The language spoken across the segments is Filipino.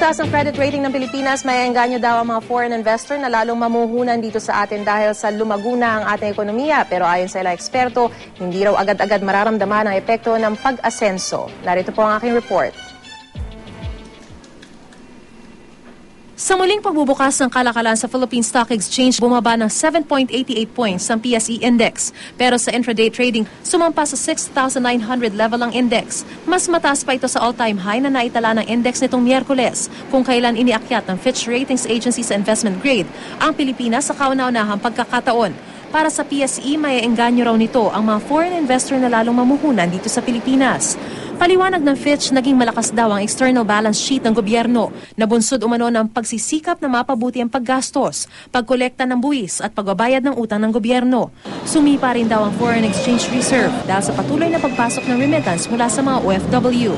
Taas ang credit rating ng Pilipinas, may engganyo daw ang mga foreign investor na lalong mamuhunan dito sa atin dahil sa lumago na ang ating ekonomiya. Pero ayon sa ilang eksperto, hindi raw agad-agad mararamdaman ang epekto ng pag-asenso. Narito po ang aking report. Sa muling pagbubukas ng kalakalan sa Philippine Stock Exchange, bumaba ng 7.88 points ang PSE Index. Pero sa intraday trading, sumampa sa 6,900 level ang index. Mas mataas pa ito sa all-time high na naitala ng index nitong Miyerkules, kung kailan iniakyat ng Fitch Ratings Agency sa investment grade ang Pilipinas sa kauna-unahang pagkakataon. Para sa PSE, may engganyo raw nito ang mga foreign investor na lalong mamuhunan dito sa Pilipinas. Paliwanag ng Fitch, naging malakas daw ang external balance sheet ng gobyerno na bunsod umano ng pagsisikap na mapabuti ang paggastos, pagkolekta ng buwis at pagbabayad ng utang ng gobyerno. Sumipa rin daw ang foreign exchange reserve dahil sa patuloy na pagpasok ng remittance mula sa mga OFW.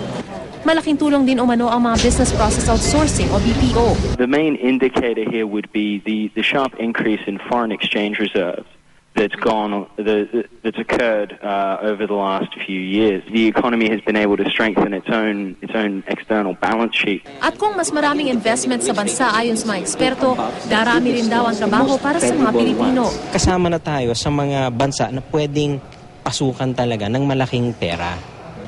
Malaking tulong din umano ang mga business process outsourcing o BPO. The main indicator here would be the, the sharp increase in foreign exchange reserves that's gone that's occurred uh, over the last few years. The economy has been able to strengthen its own its own external balance sheet. At kung mas maraming investment sa bansa ayon sa mga eksperto, darami rin daw ang trabaho para sa mga Pilipino. Kasama na tayo sa mga bansa na pwedeng pasukan talaga ng malaking pera.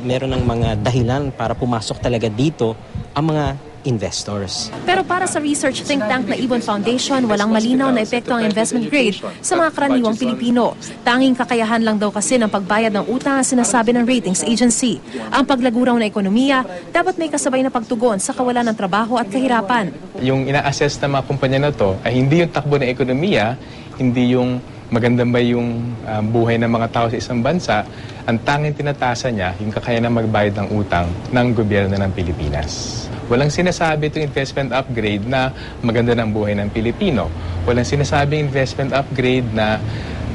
Meron ng mga dahilan para pumasok talaga dito ang mga investors. Pero para sa research think tank na Ibon Foundation, walang malinaw na epekto ang investment grade sa mga karaniwang Pilipino. Tanging kakayahan lang daw kasi ng pagbayad ng utang ang sinasabi ng ratings agency. Ang paglaguraw na ekonomiya, dapat may kasabay na pagtugon sa kawalan ng trabaho at kahirapan. Yung ina-assess ng mga kumpanya na to ay hindi yung takbo ng ekonomiya, hindi yung maganda ba yung uh, buhay ng mga tao sa isang bansa, ang tanging tinatasa niya yung kakayahan na magbayad ng utang ng gobyerno ng Pilipinas. Walang sinasabi itong investment upgrade na maganda ng buhay ng Pilipino. Walang sinasabing investment upgrade na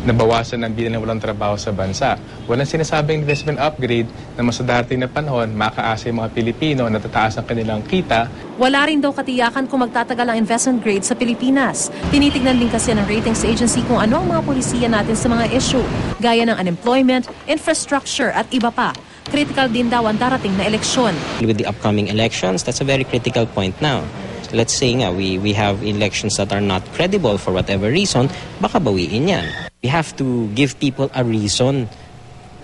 nabawasan ng bilang ng walang trabaho sa bansa. Walang sinasabing investment upgrade na mas sa darating na panahon, makaasa yung mga Pilipino na tataas ang kanilang kita. Wala rin daw katiyakan kung magtatagal ang investment grade sa Pilipinas. Tinitignan din kasi ng ratings agency kung ano ang mga polisiya natin sa mga issue, gaya ng unemployment, infrastructure at iba pa. Critical din daw ang darating na eleksyon. With the upcoming elections, that's a very critical point now. Let's say nga, we, we have elections that are not credible for whatever reason, baka bawiin yan. We have to give people a reason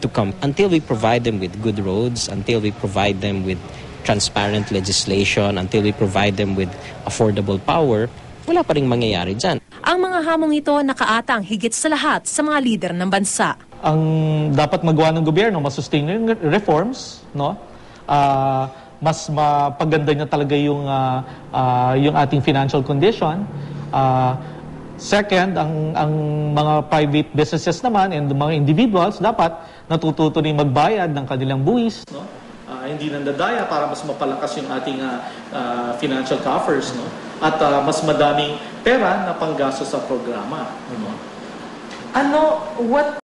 to come until we provide them with good roads, until we provide them with transparent legislation, until we provide them with affordable power, wala pa rin mangyayari dyan. Ang mga hamong ito nakaatang higit sa lahat sa mga lider ng bansa. Ang dapat magawa ng gobyerno, masustain yung reforms, no? Ah, mas mapaganda niya talaga yung ah, ah, yung ating financial condition. Ah, second, ang ang mga private businesses naman and mga individuals dapat natututo rin magbayad ng kanilang buwis, no? Ah, hindi nandadaya para mas mapalakas yung ating ah, ah, financial coffers, no? At ah, mas madaming pera na panggasto sa programa, no? Ano, what